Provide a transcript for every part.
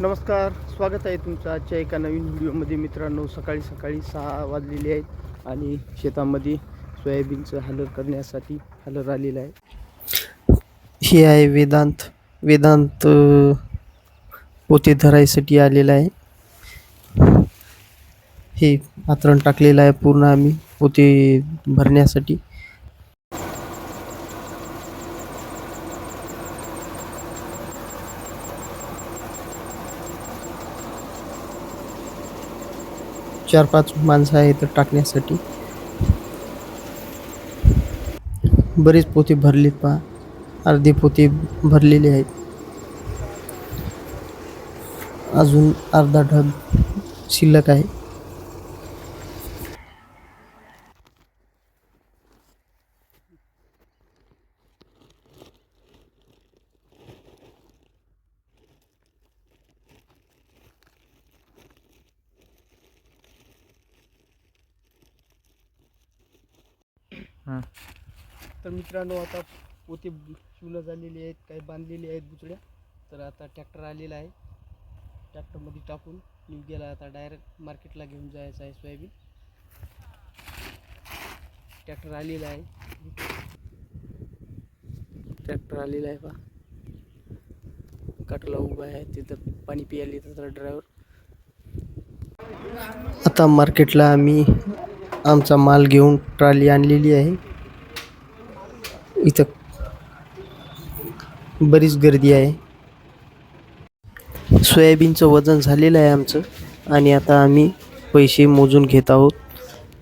नमस्कार स्वागत आहे तुमचं आजच्या एका नवीन व्हिडिओमध्ये. मित्रांनो सकाळी सकाळी सहा वाजलेले आहेत आणि शेतामध्ये सोयाबीनचं हलर करण्यासाठी हलर आलेलं आहे. हे आहे वेदांत वेदांत पोते धरायसाठी आलेलं आहे. हे आतरण टाकलेलं आहे पूर्ण आम्ही पोते भरण्यासाठी. चार पाच माणसं आहेत टाकण्यासाठी. बरेच पोते भरलेत पहा. अर्धे पोते भरलेले आहेत. अजून अर्धा ढग शिल्लक आहे. तर मित्रांनो आता पोते शिवलं झालेली आहेत काही बांधलेली आहेत बुचड्या. तर आता ट्रॅक्टर आलेला आहे. ट्रॅक्टरमध्ये टाकून मी गेला आता डायरेक्ट मार्केटला घेऊन जायचं आहे सोयाबीन. ट्रॅक्टर आलेला आहे. ट्रॅक्टर आलेला आहे पा काटला उभा आहे तिथं पाणी पियाली तर ड्रायव्हर आता मार्केटला आम्ही आमचा माल घेऊन ट्रॉली आणलेली आहे. इथं बरीच गर्दी आहे. सोयाबीनचं वजन झालेलं आहे आमचं आणि आता आम्ही पैसे मोजून घेत आहोत.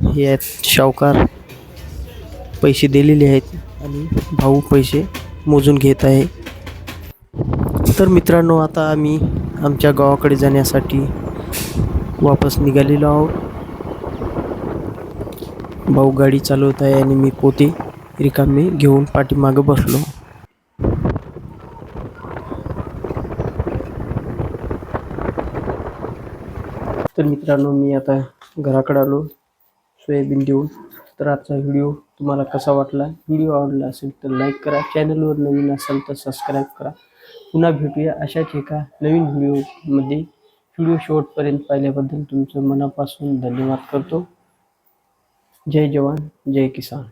हे आहेत शावकार पैसे दिलेले आहेत आणि भाऊ पैसे मोजून घेत आहे. तर मित्रांनो आता आम्ही आमच्या गावाकडे जाण्यासाठी वापस निघालेलो आहोत. भाऊ गाडी चालवत आहे आणि मी पोते रिकामे घेऊन पाठीमागं बसलो. तर मित्रांनो मी आता घराकडे आलो सोयाबीन देऊन तर आजचा व्हिडिओ तुम्हाला कसा वाटला? व्हिडिओ आवडला असेल तर लाईक करा. चॅनलवर नवीन असाल तर सबस्क्राईब करा. पुन्हा भेटूया अशाच एका नवीन व्हिडिओमध्ये. व्हिडिओ शेवटपर्यंत पाहिल्याबद्दल तुमचं मनापासून धन्यवाद करतो. जय जवान जय किसान.